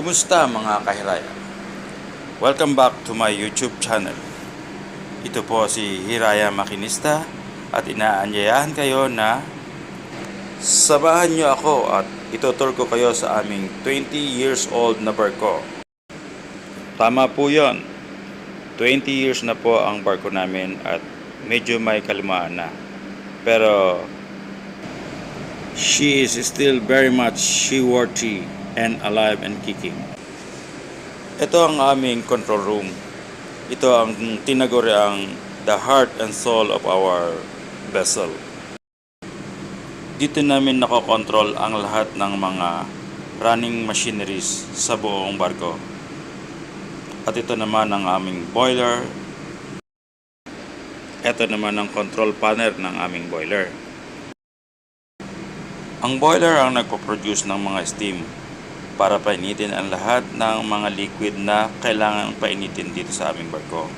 Kumusta mga kahiraya? Welcome back to my YouTube channel. Ito po si Hiraya Makinista at inaanyayahan kayo na samahan niyo ako at itutur ko kayo sa aming 20 years old na barko. Tama po yon. 20 years na po ang barko namin at medyo may kalumaan na. Pero she is still very much seaworthy and alive and kicking. Ito ang aming control room. Ito ang tinaguri ang the heart and soul of our vessel. Dito namin nakokontrol ang lahat ng mga running machineries sa buong barko. At ito naman ang aming boiler. Ito naman ang control panel ng aming boiler. Ang boiler ang nagpo-produce ng mga steam para painitin ang lahat ng mga liquid na kailangan painitin dito sa aming barko.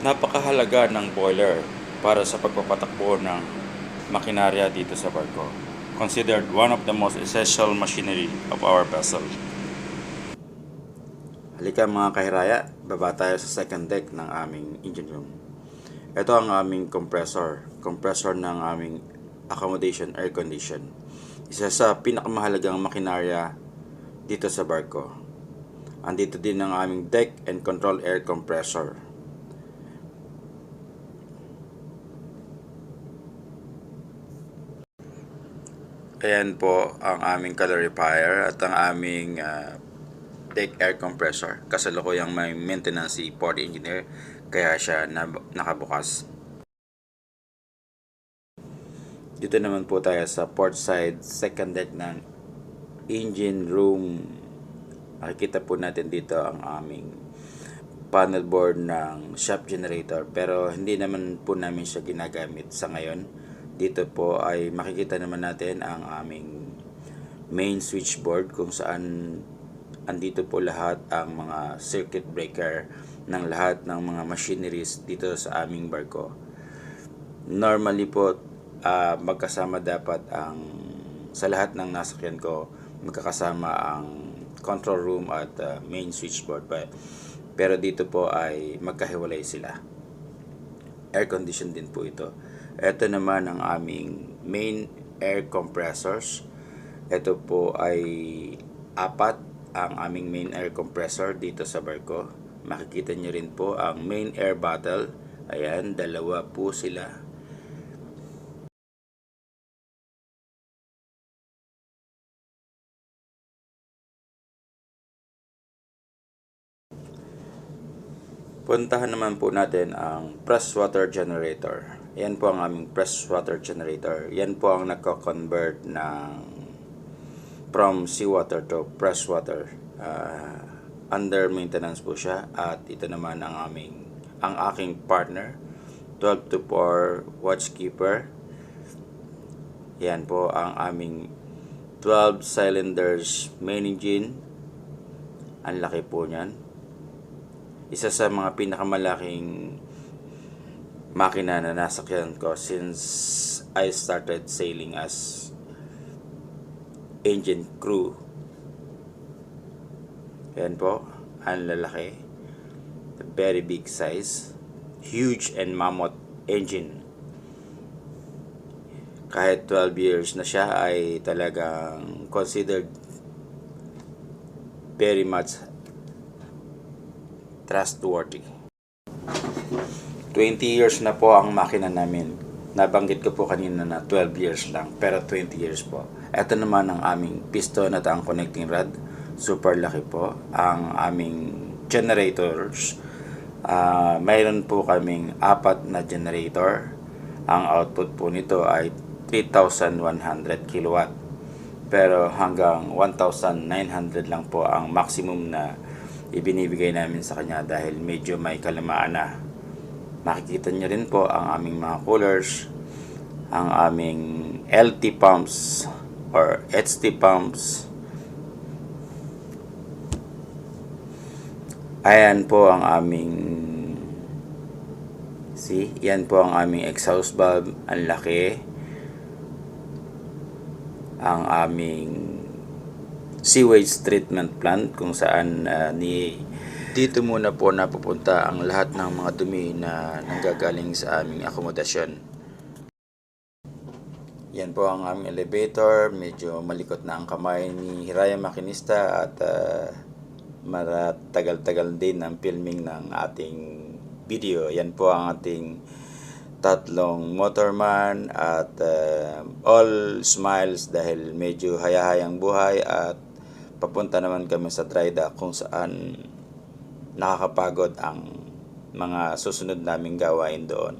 Napakahalaga ng boiler para sa pagpapatakbo ng makinarya dito sa barko. Considered one of the most essential machinery of our vessel. Halika mga kahiraya, baba tayo sa second deck ng aming engine room. Ito ang aming compressor, compressor ng aming accommodation air condition. Isa sa pinakamahalagang makinarya dito sa barko. Andito din ang aming deck and control air compressor. Ayan po ang aming calorifier at ang aming ah, deck air compressor. Kasalukuyang may maintenance si port engineer kaya siya nab- nakabukas. Dito naman po tayo sa port side second deck ng engine room. Makikita po natin dito ang aming panel board ng shop generator pero hindi naman po namin siya ginagamit sa ngayon. Dito po ay makikita naman natin ang aming main switchboard kung saan andito po lahat ang mga circuit breaker ng lahat ng mga machineries dito sa aming barko. Normally po ah, magkasama dapat ang sa lahat ng nasakyan ko magkakasama ang control room at ah, main switchboard pa. Pero dito po ay magkahiwalay sila. Air condition din po ito. Ito naman ang aming main air compressors. Ito po ay apat ang aming main air compressor dito sa barko. Makikita nyo rin po ang main air bottle. Ayan, dalawa po sila. Puntahan naman po natin ang press water generator. Yan po ang aming press water generator. Yan po ang nagko-convert ng from seawater to press water. Ah, under maintenance po siya at ito naman ang aming ang aking partner 12 to 4 watchkeeper. Yan po ang aming 12 cylinders main engine. Ang laki po niyan isa sa mga pinakamalaking makina na nasakyan ko since I started sailing as engine crew. Yan po, ang lalaki. Very big size. Huge and mammoth engine. Kahit 12 years na siya ay talagang considered very much trustworthy. 20 years na po ang makina namin. Nabanggit ko po kanina na 12 years lang, pero 20 years po. Ito naman ang aming piston at ang connecting rod. Super laki po. Ang aming generators. ah mayroon po kaming apat na generator. Ang output po nito ay 3,100 kilowatt. Pero hanggang 1,900 lang po ang maximum na ibinibigay namin sa kanya dahil medyo may kalamaan na. Makikita nyo rin po ang aming mga coolers, ang aming LT pumps or HT pumps. Ayan po ang aming See, yan po ang aming exhaust valve. Ang laki. Ang aming sewage treatment plant kung saan ah, ni dito muna po napupunta ang lahat ng mga dumi na nanggagaling sa aming akomodasyon. Yan po ang aming elevator. Medyo malikot na ang kamay ni Hiraya Makinista at uh, maratagal-tagal din ang filming ng ating video. Yan po ang ating tatlong motorman at uh, all smiles dahil medyo hayahayang buhay at papunta naman kami sa dock kung saan nakakapagod ang mga susunod naming gawain doon.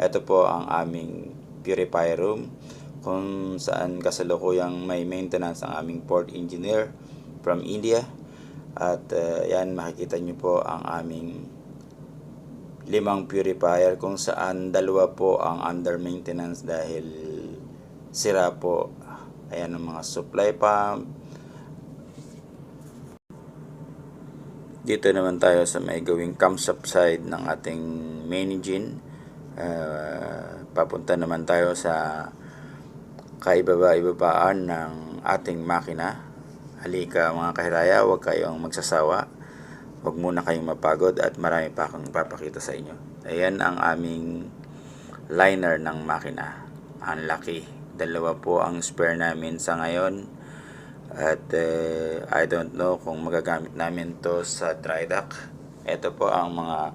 Ito po ang aming purifier room kung saan kasalukuyang may maintenance ang aming port engineer from India. At uh, yan makikita nyo po ang aming limang purifier kung saan dalawa po ang under maintenance dahil sira po. Ayan ang mga supply pump. Dito naman tayo sa may gawing camshaft side ng ating main engine. Uh, papunta naman tayo sa kaibaba-ibabaan ng ating makina. Halika mga kahiraya, huwag kayong magsasawa. Huwag muna kayong mapagod at marami pa akong ipapakita sa inyo. Ayan ang aming liner ng makina. Ang laki. Dalawa po ang spare namin sa ngayon. At eh, I don't know kung magagamit namin to sa dry dock. Ito po ang mga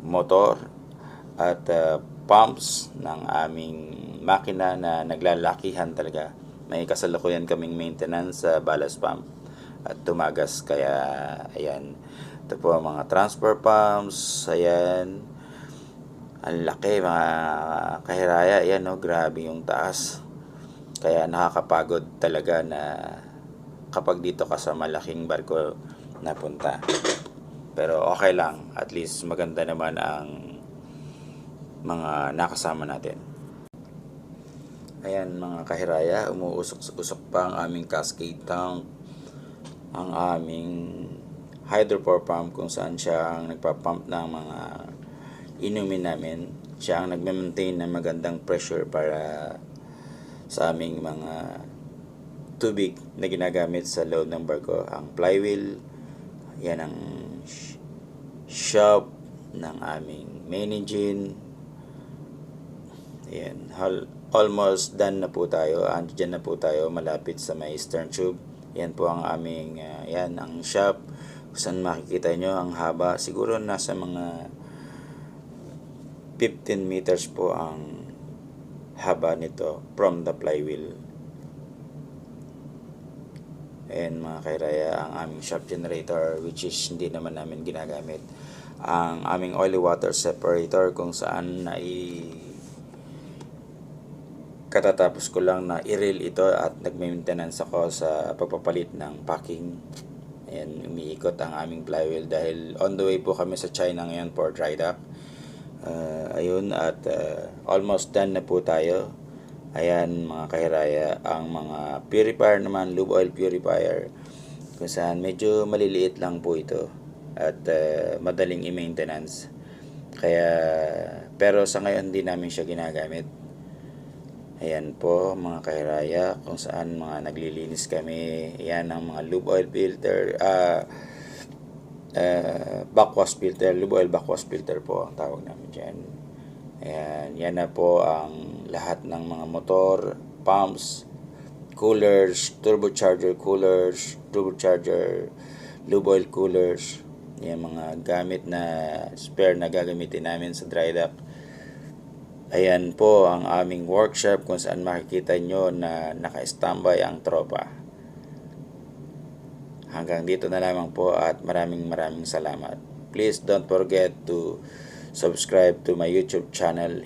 motor at uh, pumps ng aming makina na naglalakihan talaga. May kasalukuyan kaming maintenance sa ballast pump at tumagas kaya ayan. Ito po ang mga transfer pumps, ayan. Ang laki mga kahiraya, ayan no, grabe yung taas. Kaya nakakapagod talaga na kapag dito ka sa malaking barko napunta. Pero okay lang, at least maganda naman ang mga nakasama natin. Ayan mga kahiraya, umuusok-usok pa ang aming cascade tank, ang aming hydropower pump kung saan siya ang nagpapump ng mga inumin namin. Siya ang nagme-maintain ng magandang pressure para sa aming mga tubig na ginagamit sa loob ng barko. Ang flywheel, yan ang sh- shop ng aming main engine, Ayan, almost done na po tayo. Andiyan na po tayo malapit sa may stern tube. Yan po ang aming, uh, yan, ang shop. Saan makikita nyo ang haba. Siguro nasa mga 15 meters po ang haba nito from the flywheel. Ayan mga kairaya, ang aming shop generator which is hindi naman namin ginagamit. Ang aming oily water separator kung saan na katatapos ko lang na i-reel ito at nag-maintenance ako sa pagpapalit ng packing. Ayan, umiikot ang aming flywheel dahil on the way po kami sa China ngayon for dry dock. Uh, ayun, at uh, almost done na po tayo. Ayan mga kahiraya, ang mga purifier naman, lube oil purifier, kung saan medyo maliliit lang po ito at uh, madaling i-maintenance. Kaya, pero sa ngayon hindi namin siya ginagamit. Ayan po mga kahiraya kung saan mga naglilinis kami. Ayan ang mga lube oil filter, uh, uh, backwash filter, lube oil backwash filter po ang tawag namin dyan. Ayan, yan na po ang lahat ng mga motor, pumps, coolers, turbocharger coolers, turbocharger, lube oil coolers. Yan mga gamit na spare na gagamitin namin sa dry dock. Ayan po ang aming workshop kung saan makikita nyo na naka-standby ang tropa. Hanggang dito na lamang po at maraming maraming salamat. Please don't forget to subscribe to my YouTube channel